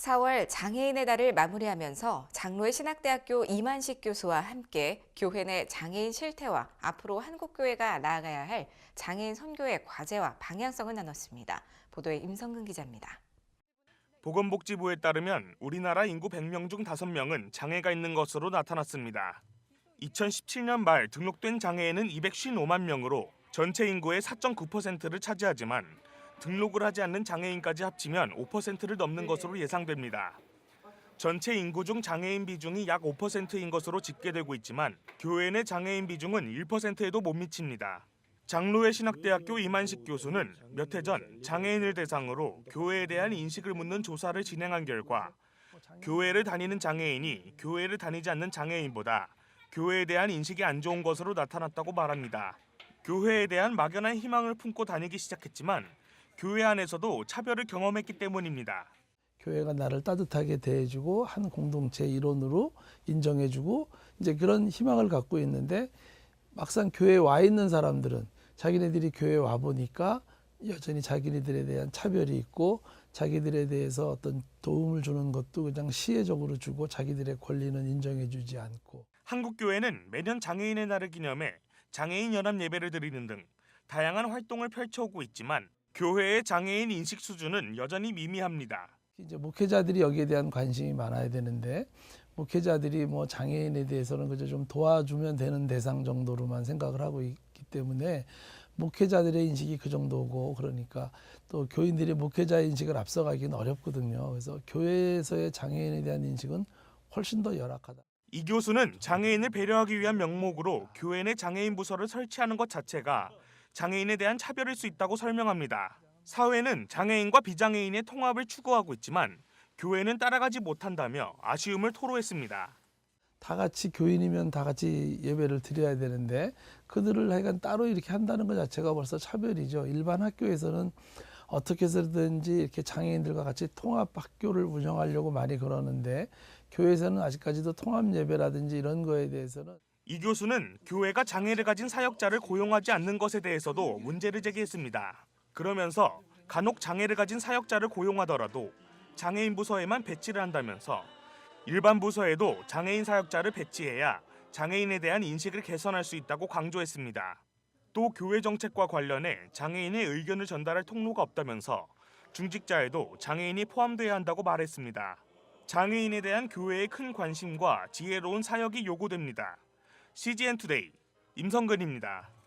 4월 장애인의 달을 마무리하면서 장로의 신학대학교 이만식 교수와 함께 교회 내 장애인 실태와 앞으로 한국교회가 나아가야 할 장애인 선교의 과제와 방향성을 나눴습니다. 보도에 임성근 기자입니다. 보건복지부에 따르면 우리나라 인구 100명 중 5명은 장애가 있는 것으로 나타났습니다. 2017년 말 등록된 장애인은 255만 명으로 전체 인구의 4.9%를 차지하지만 등록을 하지 않는 장애인까지 합치면 5%를 넘는 것으로 예상됩니다. 전체 인구 중 장애인 비중이 약 5%인 것으로 집계되고 있지만 교회 내 장애인 비중은 1%에도 못 미칩니다. 장로회 신학대학교 이만식 교수는 몇 해 전 장애인을 대상으로 교회에 대한 인식을 묻는 조사를 진행한 결과 교회를 다니는 장애인이 교회를 다니지 않는 장애인보다 교회에 대한 인식이 안 좋은 것으로 나타났다고 말합니다. 교회에 대한 막연한 희망을 품고 다니기 시작했지만 교회 안에서도 차별을 경험했기 때문입니다. 교회가 나를 따뜻하게 대해주고 한 공동체 일원으로 인정해주고 이제 그런 희망을 갖고 있는데 막상 교회에 와 있는 사람들은 자기네들이 교회에 와 보니까 여전히 자기네들에 대한 차별이 있고 자기들에 대해서 어떤 도움을 주는 것도 그냥 시혜적으로 주고 자기들의 권리는 인정해주지 않고 한국 교회는 매년 장애인의 날을 기념해 장애인 연합 예배를 드리는 등 다양한 활동을 펼쳐오고 있지만 교회의 장애인 인식 수준은 여전히 미미합니다. 이제 목회자들이 여기에 대한 관심이 많아야 되는데 목회자들이 뭐 장애인에 대해서는 그저 좀 도와주면 되는 대상 정도로만 생각을 하고 있기 때문에 목회자들의 인식이 그 정도고 그러니까 또 교인들이 목회자 인식을 앞서가기는 어렵거든요. 그래서 교회에서의 장애인에 대한 인식은 훨씬 더 열악하다. 이 교수는 장애인을 배려하기 위한 명목으로 교회 내 장애인 부서를 설치하는 것 자체가 장애인에 대한 차별일 수 있다고 설명합니다. 사회는 장애인과 비장애인의 통합을 추구하고 있지만 교회는 따라가지 못한다며 아쉬움을 토로했습니다. 다 같이 교인이면 다 같이 예배를 드려야 되는데 그들을 하여간 따로 이렇게 한다는 것 자체가 벌써 차별이죠. 일반 학교에서는 어떻게 해서든지 이렇게 장애인들과 같이 통합 학교를 운영하려고 많이 그러는데 교회에서는 아직까지도 통합 예배라든지 이런 거에 대해서는 이 교수는 교회가 장애를 가진 사역자를 고용하지 않는 것에 대해서도 문제를 제기했습니다. 그러면서 간혹 장애를 가진 사역자를 고용하더라도 장애인 부서에만 배치를 한다면서 일반 부서에도 장애인 사역자를 배치해야 장애인에 대한 인식을 개선할 수 있다고 강조했습니다. 또 교회 정책과 관련해 장애인의 의견을 전달할 통로가 없다면서 중직자에도 장애인이 포함돼야 한다고 말했습니다. 장애인에 대한 교회의 큰 관심과 지혜로운 사역이 요구됩니다. CGN 투데이 임성근입니다.